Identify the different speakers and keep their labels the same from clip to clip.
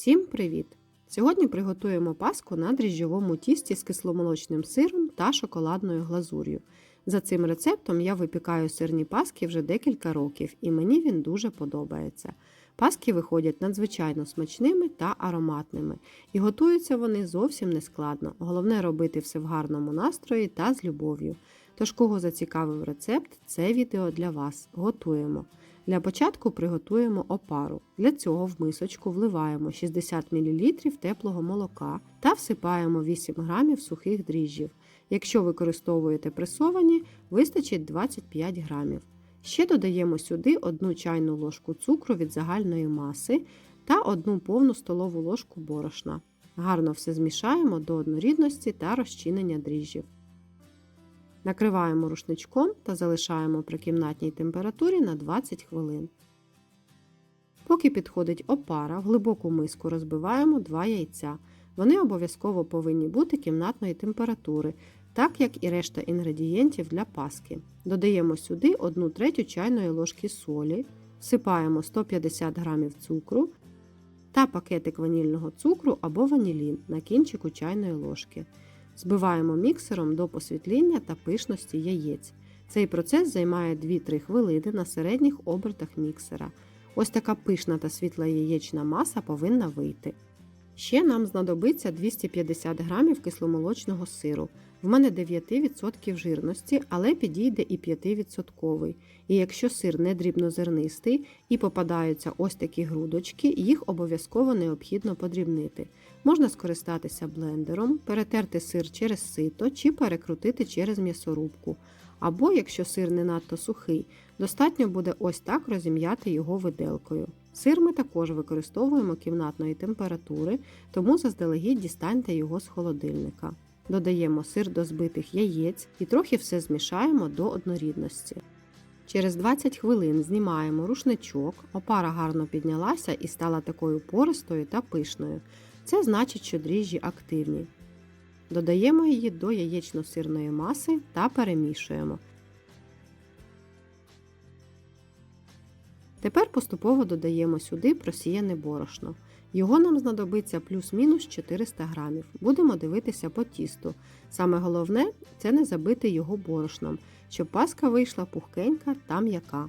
Speaker 1: Всім привіт! Сьогодні приготуємо паску на дріжджовому тісті з кисломолочним сиром та шоколадною глазур'ю. За цим рецептом я випікаю сирні паски вже декілька років, і мені він дуже подобається. Паски виходять надзвичайно смачними та ароматними, і готуються вони зовсім нескладно. Головне робити все в гарному настрої та з любов'ю. Тож, кого зацікавив рецепт, це відео для вас. Готуємо. Для початку приготуємо опару. Для цього в мисочку вливаємо 60 мл теплого молока та всипаємо 8 г сухих дріжджів. Якщо використовуєте пресовані, вистачить 25 г. Ще додаємо сюди 1 чайну ложку цукру від загальної маси та 1 повну столову ложку борошна. Гарно все змішаємо до однорідності та розчинення дріжджів. Накриваємо рушничком та залишаємо при кімнатній температурі на 20 хвилин. Поки підходить опара, в глибоку миску розбиваємо 2 яйця. Вони обов'язково повинні бути кімнатної температури, так як і решта інгредієнтів для паски. Додаємо сюди 1 третю чайної ложки солі, всипаємо 150 г цукру та пакетик ванільного цукру або ванілін на кінчику чайної ложки. Збиваємо міксером до посвітління та пишності яєць. Цей процес займає 2-3 хвилини на середніх обертах міксера. Ось така пишна та світла яєчна маса повинна вийти. Ще нам знадобиться 250 г кисломолочного сиру. В мене 9% жирності, але підійде і 5%. І якщо сир не дрібнозернистий і попадаються ось такі грудочки, їх обов'язково необхідно подрібнити. Можна скористатися блендером, перетерти сир через сито чи перекрутити через м'ясорубку. Або, якщо сир не надто сухий, достатньо буде ось так розім'яти його виделкою. Сир ми також використовуємо кімнатної температури, тому заздалегідь дістаньте його з холодильника. Додаємо сир до збитих яєць і трохи все змішаємо до однорідності. Через 20 хвилин знімаємо рушничок, опара гарно піднялася і стала такою пористою та пишною. Це значить, що дріжджі активні. Додаємо її до яєчно-сирної маси та перемішуємо. Тепер поступово додаємо сюди просіяне борошно. Його нам знадобиться плюс-мінус 400 грамів. Будемо дивитися по тісту. Саме головне це не забити його борошном, щоб паска вийшла пухкенька та м'яка.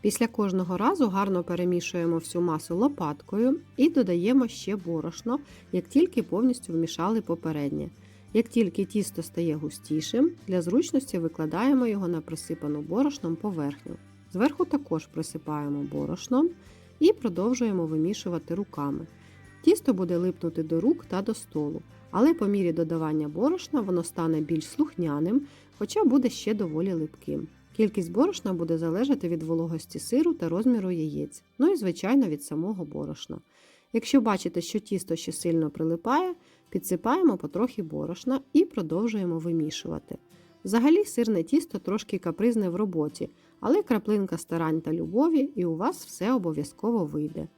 Speaker 1: Після кожного разу гарно перемішуємо всю масу лопаткою і додаємо ще борошно, як тільки повністю вмішали попереднє. Як тільки тісто стає густішим, для зручності викладаємо його на присипану борошном поверхню. Зверху також присипаємо борошном і продовжуємо вимішувати руками. Тісто буде липнути до рук та до столу, але по мірі додавання борошна воно стане більш слухняним, хоча буде ще доволі липким. Кількість борошна буде залежати від вологості сиру та розміру яєць, ну і, звичайно, від самого борошна. Якщо бачите, що тісто ще сильно прилипає, підсипаємо потрохи борошна і продовжуємо вимішувати. Взагалі, сирне тісто трошки капризне в роботі, але краплинка старань та любові, і у вас все обов'язково вийде.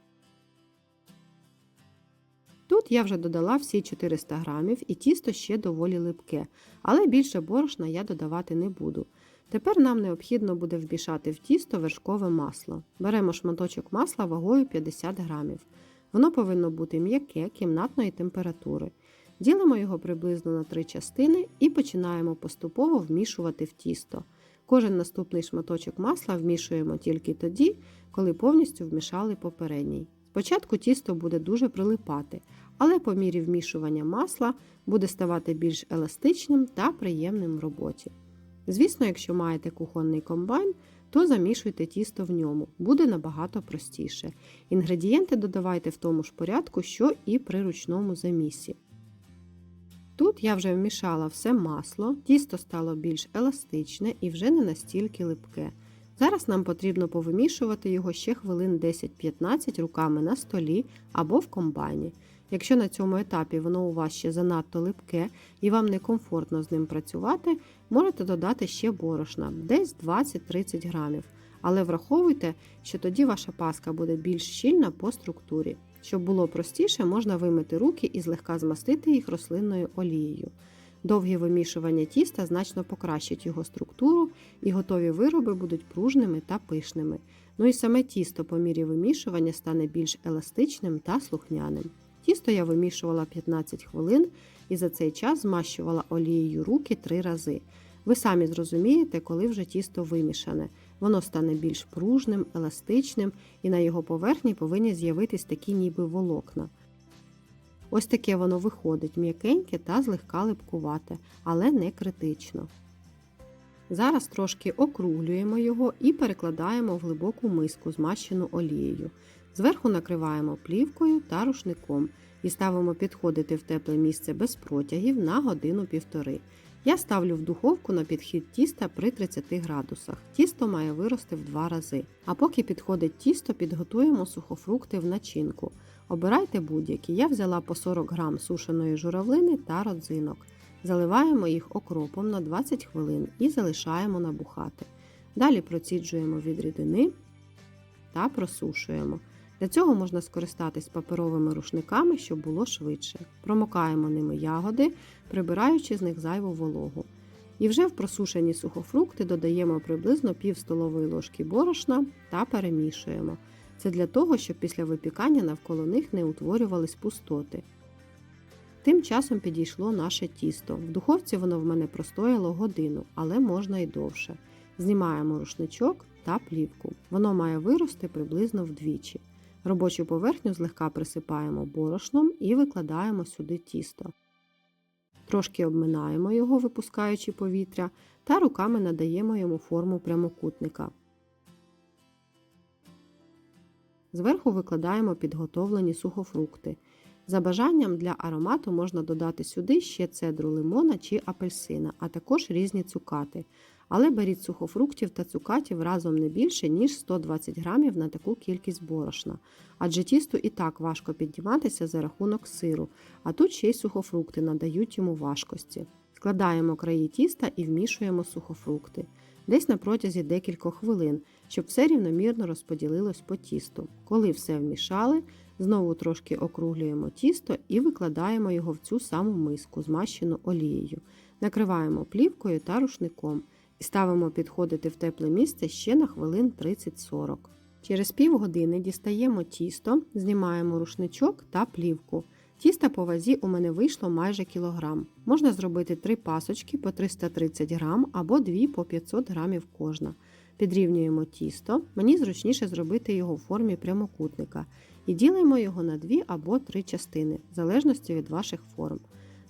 Speaker 1: Тут я вже додала всі 400 грамів і тісто ще доволі липке, але більше борошна я додавати не буду. Тепер нам необхідно буде вбішати в тісто вершкове масло. Беремо шматочок масла вагою 50 грамів. Воно повинно бути м'яке кімнатної температури. Ділимо його приблизно на три частини і починаємо поступово вмішувати в тісто. Кожен наступний шматочок масла вмішуємо тільки тоді, коли повністю вмішали попередній. Спочатку тісто буде дуже прилипати, але по мірі вмішування масла буде ставати більш еластичним та приємним в роботі. Звісно, якщо маєте кухонний комбайн, то замішуйте тісто в ньому, буде набагато простіше. Інгредієнти додавайте в тому ж порядку, що і при ручному замісі. Тут я вже вмішала все масло, тісто стало більш еластичне і вже не настільки липке. Зараз нам потрібно повимішувати його ще хвилин 10-15 руками на столі або в комбайні. Якщо на цьому етапі воно у вас ще занадто липке і вам некомфортно з ним працювати, можете додати ще борошна, десь 20-30 грамів. Але враховуйте, що тоді ваша паска буде більш щільна по структурі. Щоб було простіше, можна вимити руки і злегка змастити їх рослинною олією. Довге вимішування тіста значно покращить його структуру, і готові вироби будуть пружними та пишними. Ну і саме тісто по мірі вимішування стане більш еластичним та слухняним. Тісто я вимішувала 15 хвилин і за цей час змащувала олією руки три рази. Ви самі зрозумієте, коли вже тісто вимішане. Воно стане більш пружним, еластичним, і на його поверхні повинні з'явитись такі ніби волокна. Ось таке воно виходить м'якеньке та злегка липкувате, але не критично. Зараз трошки округлюємо його і перекладаємо в глибоку миску, змащену олією. Зверху накриваємо плівкою та рушником і ставимо підходити в тепле місце без протягів на годину-півтори. Я ставлю в духовку на підхід тіста при 30 градусах. Тісто має вирости в два рази. А поки підходить тісто, підготуємо сухофрукти в начинку. Обирайте будь-які. Я взяла по 40 грам сушеної журавлини та родзинок. Заливаємо їх окропом на 20 хвилин і залишаємо набухати. Далі проціджуємо від рідини та просушуємо. Для цього можна скористатись паперовими рушниками, щоб було швидше. Промокаємо ними ягоди, прибираючи з них зайву вологу. І вже в просушені сухофрукти додаємо приблизно пів столової ложки борошна та перемішуємо. Це для того, щоб після випікання навколо них не утворювались пустоти. Тим часом підійшло наше тісто. В духовці воно в мене простояло годину, але можна й довше. Знімаємо рушничок та плівку. Воно має вирости приблизно вдвічі. Робочу поверхню злегка присипаємо борошном і викладаємо сюди тісто. Трошки обминаємо його, випускаючи повітря, та руками надаємо йому форму прямокутника. Зверху викладаємо підготовлені сухофрукти. За бажанням для аромату можна додати сюди ще цедру лимона чи апельсина, а також різні цукати. Але беріть сухофруктів та цукатів разом не більше, ніж 120 грамів на таку кількість борошна. Адже тісту і так важко підніматися за рахунок сиру, а тут ще й сухофрукти надають йому важкості. Складаємо краї тіста і вмішуємо сухофрукти. Десь на протязі декількох хвилин, щоб все рівномірно розподілилось по тісту. Коли все вмішали, знову трошки округлюємо тісто і викладаємо його в цю саму миску, змащену олією. Накриваємо плівкою та рушником і ставимо підходити в тепле місце ще на хвилин 30-40. Через півгодини дістаємо тісто, знімаємо рушничок та плівку. Тіста по вазі у мене вийшло майже кілограм. Можна зробити 3 пасочки по 330 грам або 2 по 500 грамів кожна. Підрівнюємо тісто, мені зручніше зробити його в формі прямокутника і ділимо його на 2 або 3 частини, в залежності від ваших форм.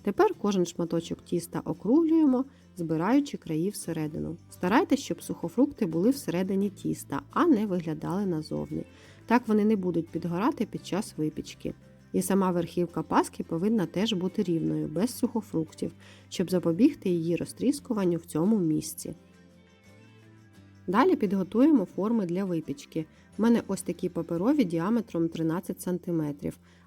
Speaker 1: Тепер кожен шматочок тіста округлюємо, збираючи краї всередину. Старайтесь, щоб сухофрукти були всередині тіста, а не виглядали назовні. Так вони не будуть підгорати під час випічки. І сама верхівка паски повинна теж бути рівною, без сухофруктів, щоб запобігти її розтріскуванню в цьому місці. Далі підготуємо форми для випічки. У мене ось такі паперові діаметром 13 см,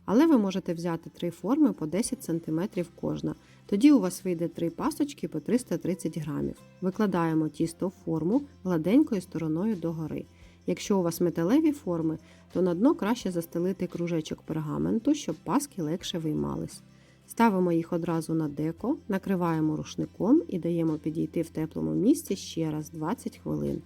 Speaker 1: але ви можете взяти три форми по 10 см кожна. Тоді у вас вийде три пасочки по 330 грамів. Викладаємо тісто в форму гладенькою стороною догори. Якщо у вас металеві форми, то на дно краще застелити кружечок пергаменту, щоб паски легше виймались. Ставимо їх одразу на деко, накриваємо рушником і даємо підійти в теплому місці ще раз 20 хвилин.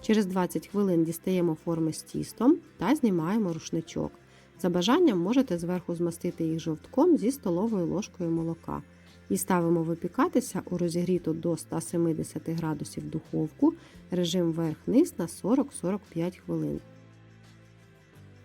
Speaker 1: Через 20 хвилин дістаємо форми з тістом та знімаємо рушничок. За бажанням можете зверху змастити їх жовтком зі столовою ложкою молока. І ставимо випікатися у розігріту до 170 градусів духовку режим верх-низ на 40-45 хвилин.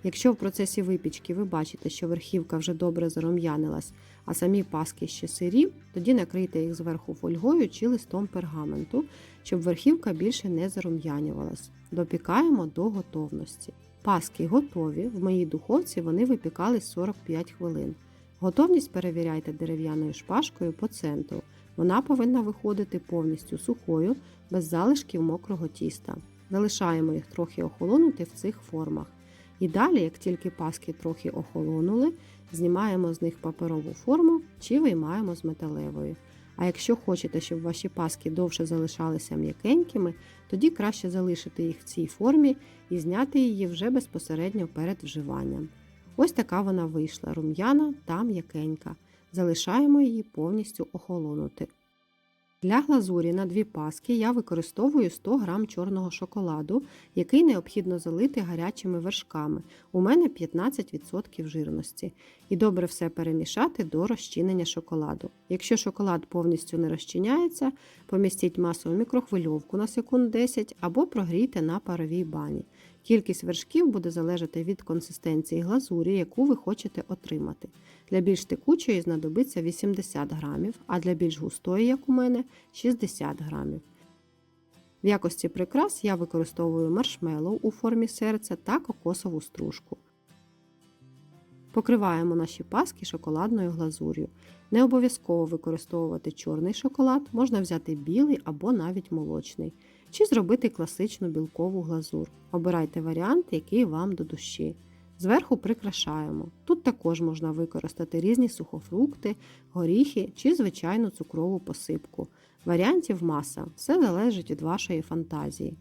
Speaker 1: Якщо в процесі випічки ви бачите, що верхівка вже добре зарум'янилась, а самі паски ще сирі, тоді накрийте їх зверху фольгою чи листом пергаменту, щоб верхівка більше не зарум'янювалась. Допікаємо до готовності. Паски готові, в моїй духовці вони випікались 45 хвилин. Готовність перевіряйте дерев'яною шпажкою по центру. Вона повинна виходити повністю сухою, без залишків мокрого тіста. Залишаємо їх трохи охолонути в цих формах. І далі, як тільки паски трохи охолонули, знімаємо з них паперову форму чи виймаємо з металевої. А якщо хочете, щоб ваші паски довше залишалися м'якенькими, тоді краще залишити їх в цій формі і зняти її вже безпосередньо перед вживанням. Ось така вона вийшла рум'яна та м'якенька. Залишаємо її повністю охолонути. Для глазурі на дві паски я використовую 100 г чорного шоколаду, який необхідно залити гарячими вершками. У мене 15% жирності. І добре все перемішати до розчинення шоколаду. Якщо шоколад повністю не розчиняється, помістіть масу в мікрохвильовку на секунд 10 або прогрійте на паровій бані. Кількість вершків буде залежати від консистенції глазурі, яку ви хочете отримати. Для більш текучої знадобиться 80 грамів, а для більш густої, як у мене, 60 грамів. В якості прикрас я використовую маршмеллоу у формі серця та кокосову стружку. Покриваємо наші паски шоколадною глазур'ю. Не обов'язково використовувати чорний шоколад, можна взяти білий або навіть молочний, чи зробити класичну білкову глазур. Обирайте варіант, який вам до душі. Зверху прикрашаємо. Тут також можна використати різні сухофрукти, горіхи чи звичайну цукрову посипку. Варіантів маса, все залежить від вашої фантазії.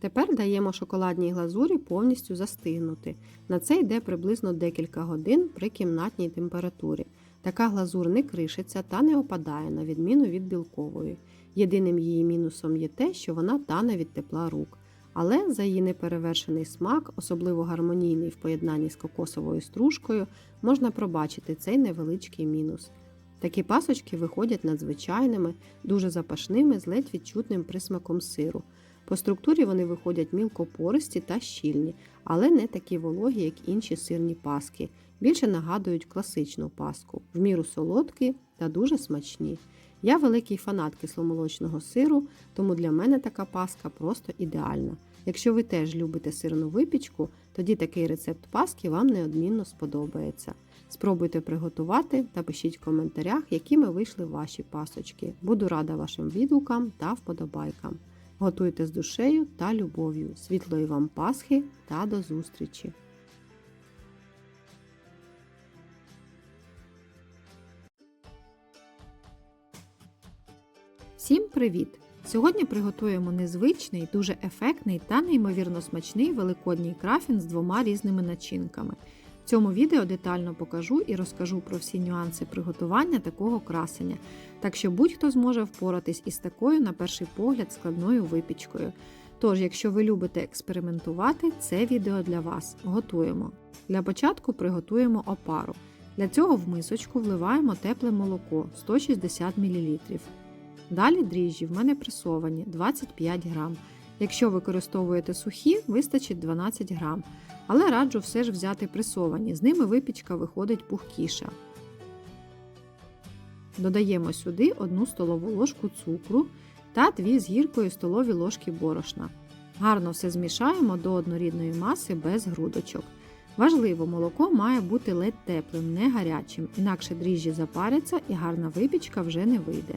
Speaker 1: Тепер даємо шоколадній глазурі повністю застигнути. На це йде приблизно декілька годин при кімнатній температурі. Така глазур не кришиться та не опадає, на відміну від білкової. Єдиним її мінусом є те, що вона тане від тепла рук. Але за її неперевершений смак, особливо гармонійний в поєднанні з кокосовою стружкою, можна пробачити цей невеличкий мінус. Такі пасочки виходять надзвичайними, дуже запашними з ледь відчутним присмаком сиру. По структурі вони виходять мілкопористі та щільні, але не такі вологі, як інші сирні паски. Більше нагадують класичну паску, в міру солодкі та дуже смачні. Я великий фанат кисломолочного сиру, тому для мене така паска просто ідеальна. Якщо ви теж любите сирну випічку, тоді такий рецепт паски вам неодмінно сподобається. Спробуйте приготувати та пишіть в коментарях, якими вийшли ваші пасочки. Буду рада вашим відгукам та вподобайкам. Готуйте з душею та любов'ю. Світлої вам Пасхи та до зустрічі! Всім привіт! Сьогодні приготуємо незвичний, дуже ефектний та неймовірно смачний великодній крафін з двома різними начинками. В цьому відео детально покажу і розкажу про всі нюанси приготування такого красення, так що будь-хто зможе впоратись із такою, на перший погляд, складною випічкою. Тож, якщо ви любите експериментувати, це відео для вас. Готуємо. Для початку приготуємо опару. Для цього в мисочку вливаємо тепле молоко 160 мл. Далі дріжджі в мене пресовані 25 грам. Якщо використовуєте сухі, вистачить 12 грам. Але раджу все ж взяти пресовані, з ними випічка виходить пухкіша. Додаємо сюди 1 столову ложку цукру та 2 з гіркою столові ложки борошна. Гарно все змішаємо до однорідної маси без грудочок. Важливо, молоко має бути ледь теплим, не гарячим, інакше дріжджі запаряться і гарна випічка вже не вийде.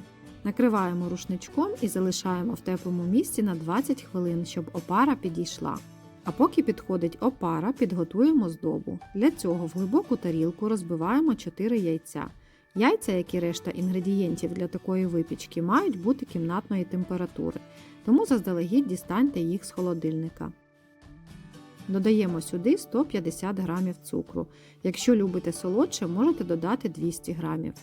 Speaker 1: Накриваємо рушничком і залишаємо в теплому місці на 20 хвилин, щоб опара підійшла. А поки підходить опара, підготуємо здобу. Для цього в глибоку тарілку розбиваємо 4 яйця. Яйця, як і решта інгредієнтів для такої випічки, мають бути кімнатної температури, тому заздалегідь дістаньте їх з холодильника. Додаємо сюди 150 г цукру. Якщо любите солодше, можете додати 200 г.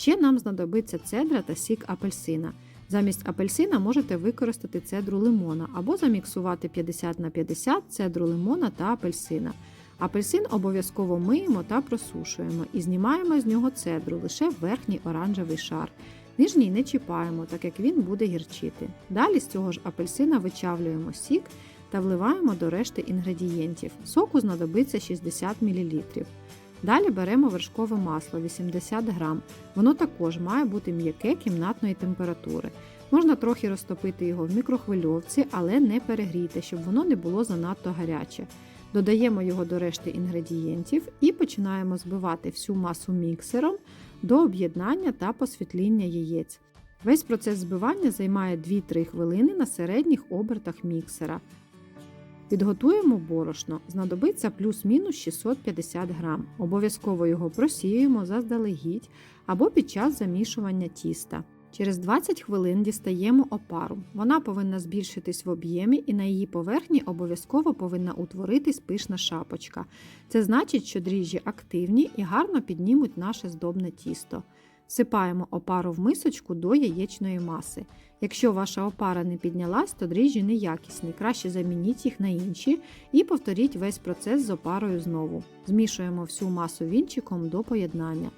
Speaker 1: Ще нам знадобиться цедра та сік апельсина. Замість апельсина можете використати цедру лимона або заміксувати 50 на 50 цедру лимона та апельсина. Апельсин обов'язково миємо та просушуємо і знімаємо з нього цедру лише верхній оранжевий шар. Нижній не чіпаємо, так як він буде гірчити. Далі з цього ж апельсина вичавлюємо сік та вливаємо до решти інгредієнтів. Соку знадобиться 60 мл. Далі беремо вершкове масло 80 г. Воно також має бути м'яке кімнатної температури. Можна трохи розтопити його в мікрохвильовці, але не перегрійте, щоб воно не було занадто гаряче. Додаємо його до решти інгредієнтів і починаємо збивати всю масу міксером до об'єднання та посвітління яєць. Весь процес збивання займає 2-3 хвилини на середніх обертах міксера. Підготуємо борошно, знадобиться плюс-мінус 650 г. Обов'язково його просіюємо заздалегідь або під час замішування тіста. Через 20 хвилин дістаємо опару. Вона повинна збільшитись в об'ємі і на її поверхні обов'язково повинна утворитись пишна шапочка. Це значить, що дріжджі активні і гарно піднімуть наше здобне тісто. Всипаємо опару в мисочку до яєчної маси. Якщо ваша опара не піднялась, то дріжджі неякісні. Краще замініть їх на інші і повторіть весь процес з опарою знову. Змішуємо всю масу вінчиком до поєднання.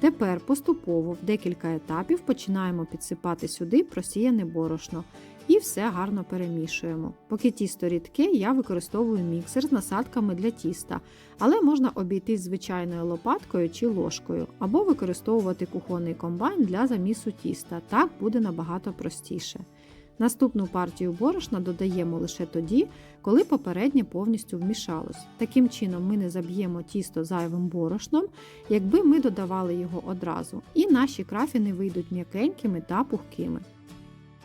Speaker 1: Тепер поступово в декілька етапів починаємо підсипати сюди просіяне борошно і все гарно перемішуємо. Поки тісто рідке, я використовую міксер з насадками для тіста, але можна обійтись звичайною лопаткою чи ложкою, або використовувати кухонний комбайн для замісу тіста. Так буде набагато простіше. Наступну партію борошна додаємо лише тоді, коли попереднє повністю вмішалось. Таким чином ми не заб'ємо тісто зайвим борошном, якби ми додавали його одразу, і наші крафіни вийдуть м'якенькими та пухкими.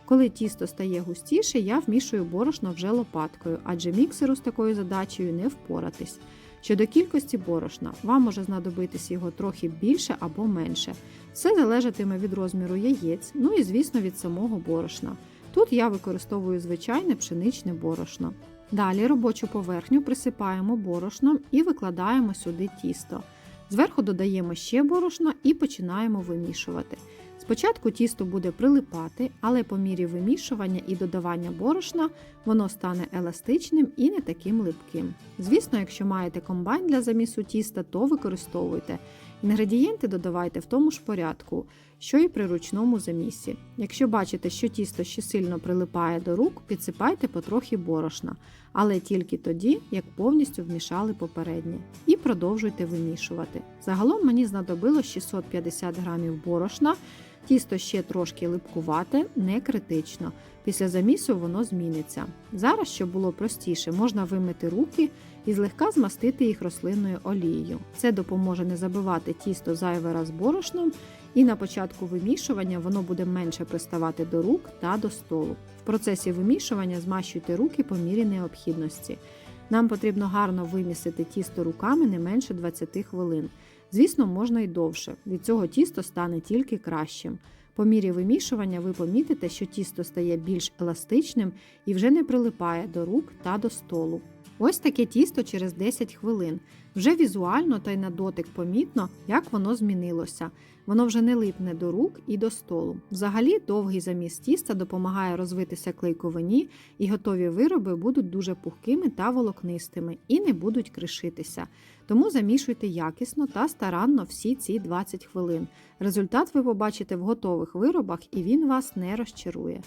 Speaker 1: Коли тісто стає густіше, я вмішую борошно вже лопаткою, адже міксеру з такою задачею не впоратись. Щодо кількості борошна, вам може знадобитись його трохи більше або менше. Все залежатиме від розміру яєць, ну і звісно від самого борошна. Тут я використовую звичайне пшеничне борошно. Далі робочу поверхню присипаємо борошном і викладаємо сюди тісто. Зверху додаємо ще борошно і починаємо вимішувати. Спочатку тісто буде прилипати, але по мірі вимішування і додавання борошна воно стане еластичним і не таким липким. Звісно, якщо маєте комбайн для замісу тіста, то використовуйте. Інгредієнти додавайте в тому ж порядку, що і при ручному замісі. Якщо бачите, що тісто ще сильно прилипає до рук, підсипайте потрохи борошна, але тільки тоді, як повністю вмішали попереднє. І продовжуйте вимішувати. Загалом мені знадобилось 650 грамів борошна. Тісто ще трошки липкувате, не критично. Після замісу воно зміниться. Зараз, щоб було простіше, можна вимити руки і злегка змастити їх рослинною олією. Це допоможе не забивати тісто зайвий раз борошном, і на початку вимішування воно буде менше приставати до рук та до столу. В процесі вимішування змащуйте руки по мірі необхідності. Нам потрібно гарно вимісити тісто руками не менше 20 хвилин. Звісно, можна й довше. Від цього тісто стане тільки кращим. По мірі вимішування ви помітите, що тісто стає більш еластичним і вже не прилипає до рук та до столу. Ось таке тісто через 10 хвилин. Вже візуально та й на дотик помітно, як воно змінилося. Воно вже не липне до рук і до столу. Взагалі, довгий заміс тіста допомагає розвитися клейковині, і готові вироби будуть дуже пухкими та волокнистими і не будуть кришитися. Тому замішуйте якісно та старанно всі ці 20 хвилин. Результат ви побачите в готових виробах і він вас не розчарує.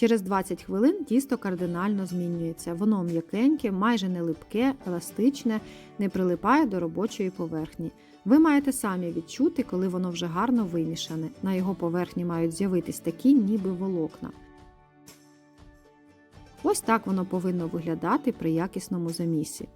Speaker 1: Через 20 хвилин тісто кардинально змінюється. Воно м'якеньке, майже не липке, еластичне, не прилипає до робочої поверхні. Ви маєте самі відчути, коли воно вже гарно вимішане. На його поверхні мають з'явитись такі, ніби волокна. Ось так воно повинно виглядати при якісному замісі.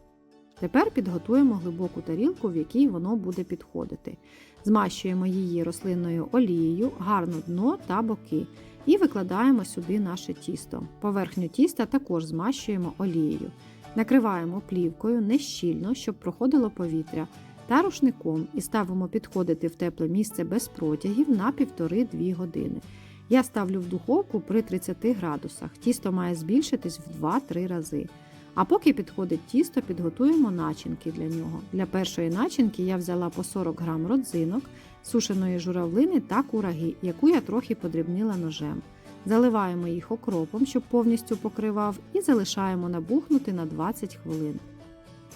Speaker 1: Тепер підготуємо глибоку тарілку, в якій воно буде підходити. Змащуємо її рослинною олією, гарно дно та боки. І викладаємо сюди наше тісто. Поверхню тіста також змащуємо олією. Накриваємо плівкою нещільно, щоб проходило повітря, та рушником і ставимо підходити в тепле місце без протягів на 1,5-2 години. Я ставлю в духовку при 30 градусах. Тісто має збільшитись в 2-3 рази. А поки підходить тісто, підготуємо начинки для нього. Для першої начинки я взяла по 40 г родзинок, сушеної журавлини та кураги, яку я трохи подрібнила ножем. Заливаємо їх окропом, щоб повністю покривав, і залишаємо набухнути на 20 хвилин.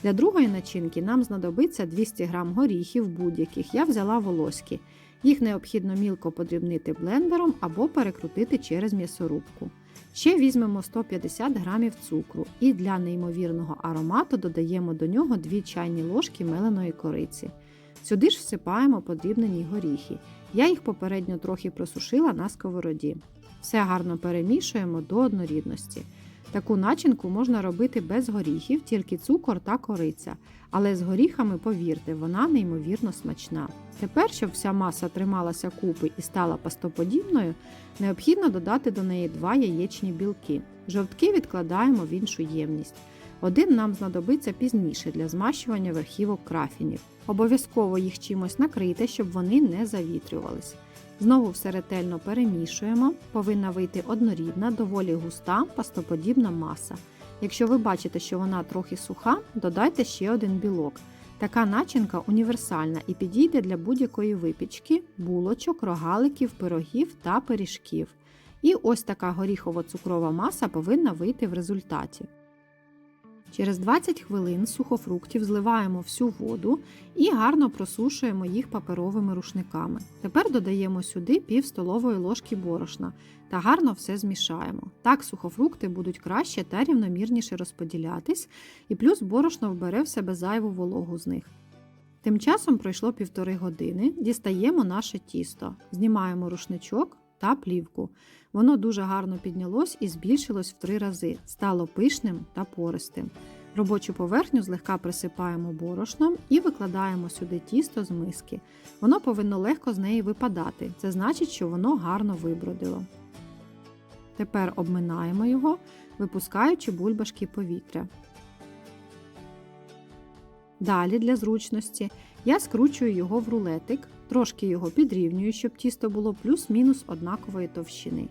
Speaker 1: Для другої начинки нам знадобиться 200 г горіхів будь-яких. Я взяла волоські. Їх необхідно мілко подрібнити блендером або перекрутити через м'ясорубку. Ще візьмемо 150 г цукру і для неймовірного аромату додаємо до нього 2 чайні ложки меленої кориці. Сюди ж всипаємо подрібнені горіхи. Я їх попередньо трохи просушила на сковороді. Все гарно перемішуємо до однорідності. Таку начинку можна робити без горіхів, тільки цукор та кориця. Але з горіхами, повірте, вона неймовірно смачна. Тепер, щоб вся маса трималася купи і стала пастоподібною, необхідно додати до неї два яєчні білки. Жовтки відкладаємо в іншу ємність. Один нам знадобиться пізніше для змащування верхівок крафінів. Обов'язково їх чимось накрити, щоб вони не завітрювались. Знову все ретельно перемішуємо, повинна вийти однорідна, доволі густа, пастоподібна маса. Якщо ви бачите, що вона трохи суха, додайте ще один білок. Така начинка універсальна і підійде для будь-якої випічки, булочок, рогаликів, пирогів та пиріжків. І ось така горіхово-цукрова маса повинна вийти в результаті. Через 20 хвилин сухофруктів зливаємо всю воду і гарно просушуємо їх паперовими рушниками. Тепер додаємо сюди пів столової ложки борошна та гарно все змішаємо. Так сухофрукти будуть краще та рівномірніше розподілятись, і плюс борошно вбере в себе зайву вологу з них. Тим часом пройшло півтори години, дістаємо наше тісто, знімаємо рушничок та плівку. Воно дуже гарно піднялось і збільшилось в три рази, стало пишним та пористим. Робочу поверхню злегка присипаємо борошном і викладаємо сюди тісто з миски. Воно повинно легко з неї випадати, це значить, що воно гарно вибродило. Тепер обминаємо його, випускаючи бульбашки повітря. Далі для зручності я скручую його в рулетик, трошки його підрівнюю, щоб тісто було плюс-мінус однакової товщини.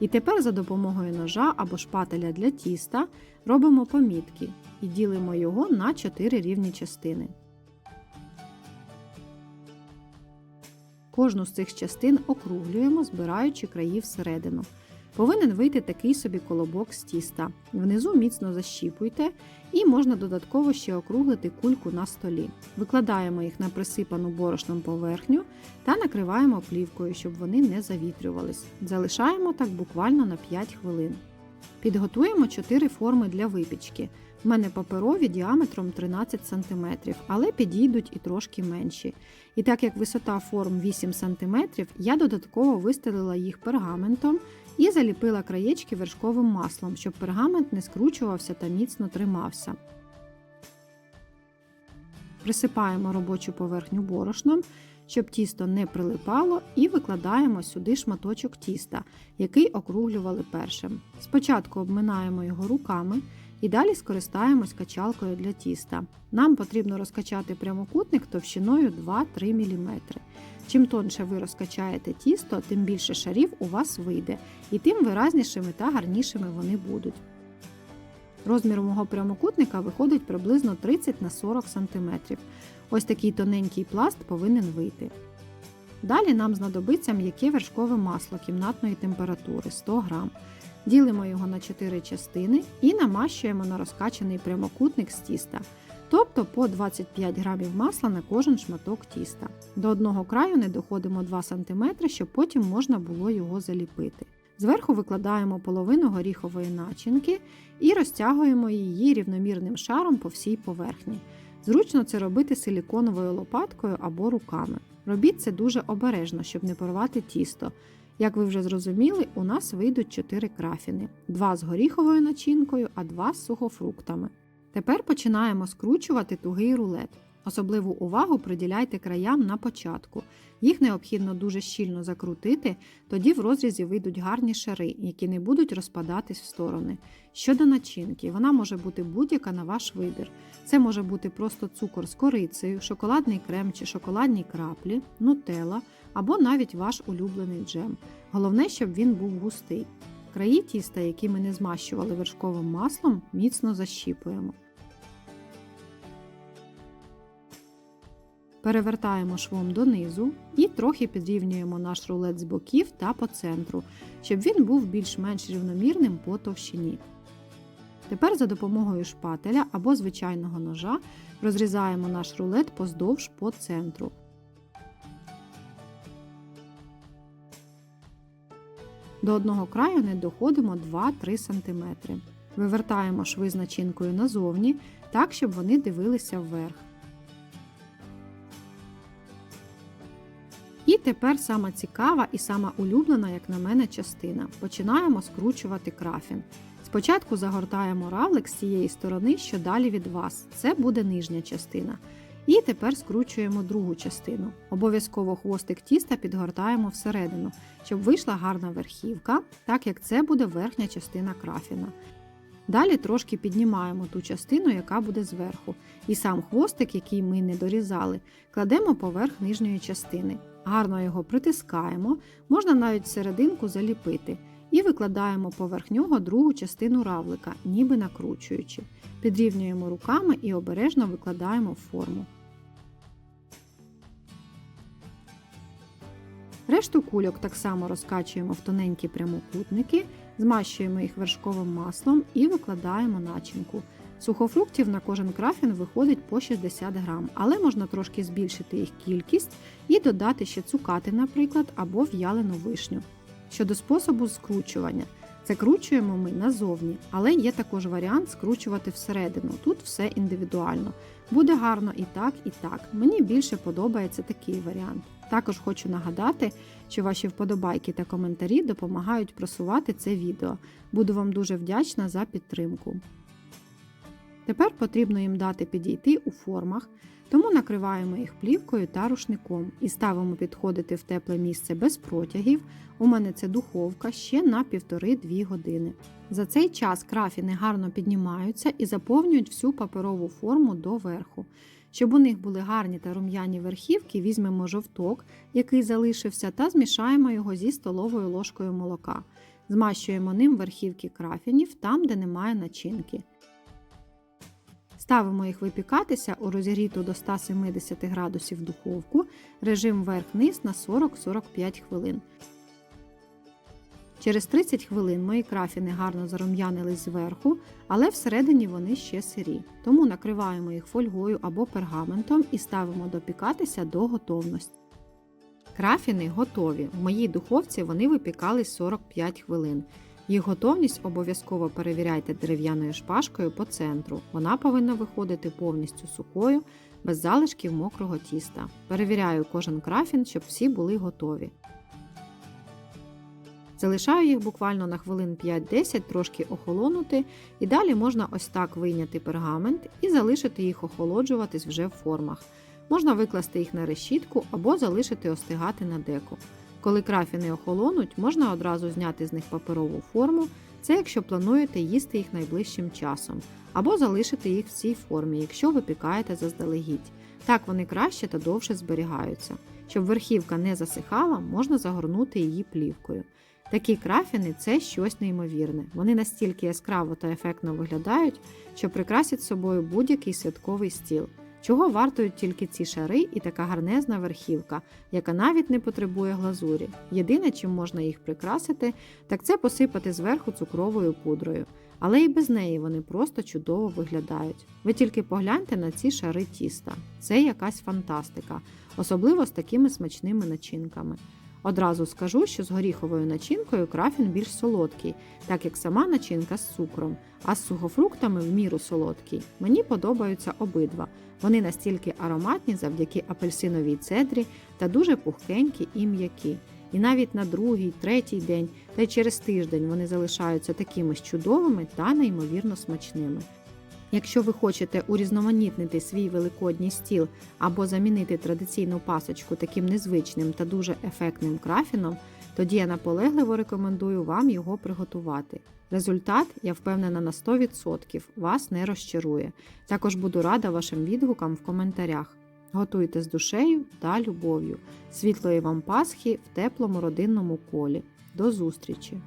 Speaker 1: І тепер за допомогою ножа або шпателя для тіста робимо помітки і ділимо його на 4 рівні частини. Кожну з цих частин округлюємо, збираючи краї всередину. Повинен вийти такий собі колобок з тіста. Внизу міцно защіпуйте і можна додатково ще округлити кульку на столі. Викладаємо їх на присипану борошном поверхню та накриваємо плівкою, щоб вони не завітрювались. Залишаємо так буквально на 5 хвилин. Підготуємо 4 форми для випічки. У мене паперові діаметром 13 см, але підійдуть і трошки менші. І так як висота форм 8 см, я додатково вистелила їх пергаментом і заліпила краєчки вершковим маслом, щоб пергамент не скручувався та міцно тримався. Присипаємо робочу поверхню борошном, щоб тісто не прилипало, і викладаємо сюди шматочок тіста, який округлювали першим. Спочатку обминаємо його руками і далі скористаємось качалкою для тіста. Нам потрібно розкачати прямокутник товщиною 2-3 мм. Чим тонше ви розкачаєте тісто, тим більше шарів у вас вийде, і тим виразнішими та гарнішими вони будуть. Розмір мого прямокутника виходить приблизно 30 на 40 см. Ось такий тоненький пласт повинен вийти. Далі нам знадобиться м'яке вершкове масло кімнатної температури 100 г. Ділимо його на 4 частини і намащуємо на розкачаний прямокутник з тіста, тобто по 25 г масла на кожен шматок тіста. До одного краю не доходимо 2 см, щоб потім можна було його заліпити. Зверху викладаємо половину горіхової начинки і розтягуємо її рівномірним шаром по всій поверхні. Зручно це робити силіконовою лопаткою або руками. Робіть це дуже обережно, щоб не порвати тісто. Як ви вже зрозуміли, у нас вийдуть 4 крафіни: 2 з горіховою начинкою, а 2 з сухофруктами. Тепер починаємо скручувати тугий рулет. Особливу увагу приділяйте краям на початку. Їх необхідно дуже щільно закрутити, тоді в розрізі вийдуть гарні шари, які не будуть розпадатись в сторони. Щодо начинки, вона може бути будь-яка на ваш вибір. Це може бути просто цукор з корицею, шоколадний крем чи шоколадні краплі, нутелла або навіть ваш улюблений джем. Головне, щоб він був густий. Краї тіста, які ми не змащували вершковим маслом, міцно защіпуємо. Перевертаємо швом донизу і трохи підрівнюємо наш рулет з боків та по центру, щоб він був більш-менш рівномірним по товщині. Тепер за допомогою шпателя або звичайного ножа розрізаємо наш рулет поздовж по центру. До одного краю не доходимо 2-3 см. Вивертаємо шви з начинкою назовні, так, щоб вони дивилися вверх. І тепер сама цікава і сама улюблена, як на мене, частина. Починаємо скручувати крафін. Спочатку загортаємо равлик з цієї сторони, що далі від вас. Це буде нижня частина. І тепер скручуємо другу частину. Обов'язково хвостик тіста підгортаємо всередину, щоб вийшла гарна верхівка, так як це буде верхня частина крафіна. Далі трошки піднімаємо ту частину, яка буде зверху, і сам хвостик, який ми не дорізали, кладемо поверх нижньої частини. Гарно його притискаємо, можна навіть серединку заліпити. І викладаємо поверх нього другу частину равлика, ніби накручуючи. Підрівнюємо руками і обережно викладаємо в форму. Решту кульок так само розкачуємо в тоненькі прямокутники, змащуємо їх вершковим маслом і викладаємо начинку. Сухофруктів на кожен крафін виходить по 60 грам, але можна трошки збільшити їх кількість і додати ще цукати, наприклад, або в'ялену вишню. Щодо способу скручування, це кручуємо ми назовні, але є також варіант скручувати всередину. Тут все індивідуально. Буде гарно і так, і так. Мені більше подобається такий варіант. Також хочу нагадати, що ваші вподобайки та коментарі допомагають просувати це відео. Буду вам дуже вдячна за підтримку. Тепер потрібно їм дати підійти у формах, тому накриваємо їх плівкою та рушником і ставимо підходити в тепле місце без протягів. У мене це духовка ще на 1,5-2 години. За цей час крафіни гарно піднімаються і заповнюють всю паперову форму до верху. Щоб у них були гарні та рум'яні верхівки, візьмемо жовток, який залишився, та змішаємо його зі столовою ложкою молока. Змащуємо ним верхівки крафінів там, де немає начинки. Ставимо їх випікатися у розігріту до 170 градусів духовку, режим вверх-низ на 40-45 хвилин. Через 30 хвилин мої крафіни гарно зарум'янились зверху, але всередині вони ще сирі. Тому накриваємо їх фольгою або пергаментом і ставимо допікатися до готовності. Крафіни готові. В моїй духовці вони випікались 45 хвилин. Їх готовність обов'язково перевіряйте дерев'яною шпажкою по центру. Вона повинна виходити повністю сухою, без залишків мокрого тіста. Перевіряю кожен крафін, щоб всі були готові. Залишаю їх буквально на хвилин 5-10 трошки охолонути, і далі можна ось так вийняти пергамент і залишити їх охолоджуватись вже в формах. Можна викласти їх на решітку або залишити остигати на деку. Коли крафіни охолонуть, можна одразу зняти з них паперову форму, це якщо плануєте їсти їх найближчим часом, або залишити їх в цій формі, якщо випікаєте заздалегідь. Так вони краще та довше зберігаються. Щоб верхівка не засихала, можна загорнути її плівкою. Такі крафіни це щось неймовірне. Вони настільки яскраво та ефектно виглядають, що прикрасять собою будь-який святковий стіл. Чого вартують тільки ці шари і така гарнезна верхівка, яка навіть не потребує глазурі. Єдине, чим можна їх прикрасити, так це посипати зверху цукровою пудрою. Але і без неї вони просто чудово виглядають. Ви тільки погляньте на ці шари тіста. Це якась фантастика, особливо з такими смачними начинками. Одразу скажу, що з горіховою начинкою крафін більш солодкий, так як сама начинка з цукром, а з сухофруктами в міру солодкий. Мені подобаються обидва. Вони настільки ароматні завдяки апельсиновій цедрі та дуже пухкенькі і м'які. І навіть на другий, третій день та й через тиждень вони залишаються такими ж чудовими та неймовірно смачними. Якщо ви хочете урізноманітнити свій великодній стіл або замінити традиційну пасочку таким незвичним та дуже ефектним крафіном, тоді я наполегливо рекомендую вам його приготувати. Результат, я впевнена на 100%, вас не розчарує. Також буду рада вашим відгукам в коментарях. Готуйте з душею та любов'ю. Світлої вам Пасхи в теплому родинному колі. До зустрічі!